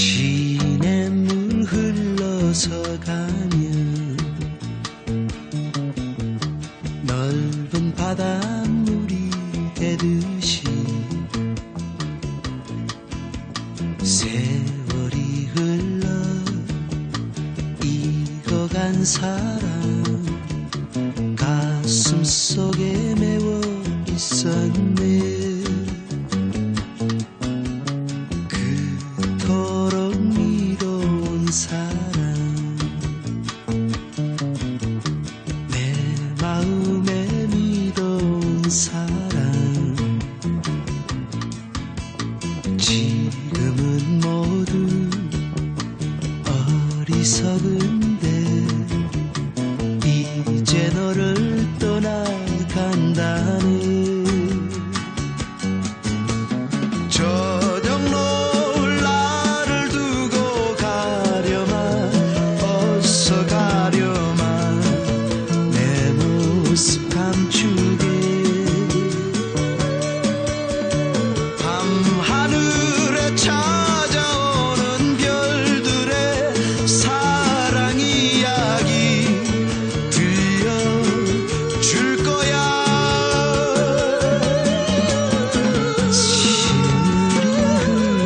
시냇물 흘러서 가면 넓은 바닷물이 되듯이 세월이 흘러 익어간 사랑 가슴 속에 메워 있었네. 사랑. 내 마음에 믿어온 사랑. 지금은 모두 어리석은 you